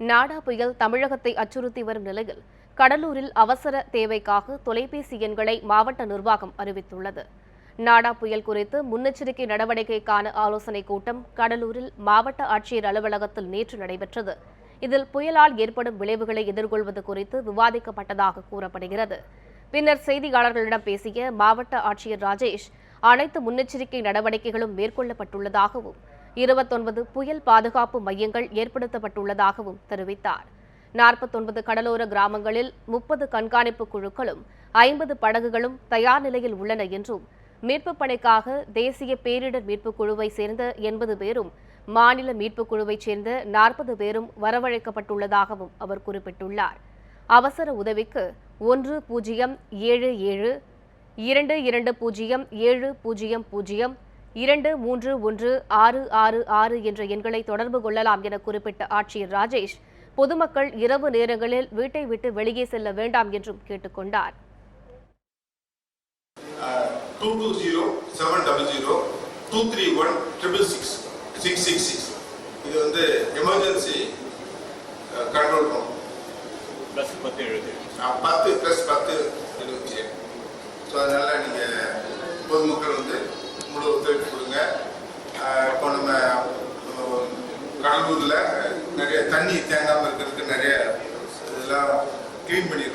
நாடா புயல் தமிழகத்தை அச்சுறுத்தி வரும் நிலையில் கடலூரில் அவசர தேவைக்காக தொலைபேசி எண்களை மாவட்ட நிர்வாகம் அறிவித்துள்ளது. நாடா புயல் குறித்து முன்னெச்சரிக்கை நடவடிக்கைக்கான ஆலோசனைக் கூட்டம் கடலூரில் மாவட்ட ஆட்சியர் அலுவலகத்தில் நேற்று நடைபெற்றது. இதில் புயலால் ஏற்படும் விளைவுகளை எதிர்கொள்வது குறித்து விவாதிக்கப்பட்டதாக கூறப்படுகிறது. பின்னர் செய்தியாளர்களிடம் பேசிய மாவட்ட ஆட்சியர் ராஜேஷ் அனைத்து முன்னெச்சரிக்கை நடவடிக்கைகளும் மேற்கொள்ளப்பட்டுள்ளதாகவும் இருபத்தொன்பது புயல் பாதுகாப்பு மையங்கள் ஏற்படுத்தப்பட்டுள்ளதாகவும் தெரிவித்தார். நாற்பத்தொன்பது கடலோர கிராமங்களில் முப்பது கண்காணிப்பு குழுக்களும் ஐம்பது படகுகளும் தயார் நிலையில் உள்ளன என்றும் மீட்புப் பணிக்காக தேசிய பேரிடர் மீட்புக் குழுவை சேர்ந்த எண்பது பேரும் மாநில மீட்புக் குழுவைச் சேர்ந்த நாற்பது பேரும் வரவழைக்கப்பட்டுள்ளதாகவும் அவர் குறிப்பிட்டுள்ளார். அவசர உதவிக்கு ஒன்று பூஜ்ஜியம் ஏழு ஏழு இரண்டு இரண்டு பூஜ்ஜியம் ஏழு பூஜ்ஜியம் பூஜ்ஜியம் இரண்டு மூன்று ஒன்று ஆறு ஆறு ஆறு என்ற எண்களை தொடர்பு கொள்ளலாம் என குறிப்பிட்ட ஆட்சியர் ராஜேஷ். பொதுமக்கள் இரவு நேரங்களில் வீட்டை விட்டு வெளியே செல்ல வேண்டாம் என்றும் கேட்டுக்கொண்டார். இது வந்து எமர்ஜென்சி கண்ட்ரோல் ரூம் ப்ளஸ் பத்து எழுபது பத்து ப்ளஸ் பத்து எழுபத்தி ஸோ அதனால் நீங்கள் பொதுமக்கள் வந்து இப்போ நம்ம கடலூரில் நிறைய தண்ணி தேங்காமல் இருக்கிறதுக்கு நிறைய இதெல்லாம் க்ளீன் பண்ணி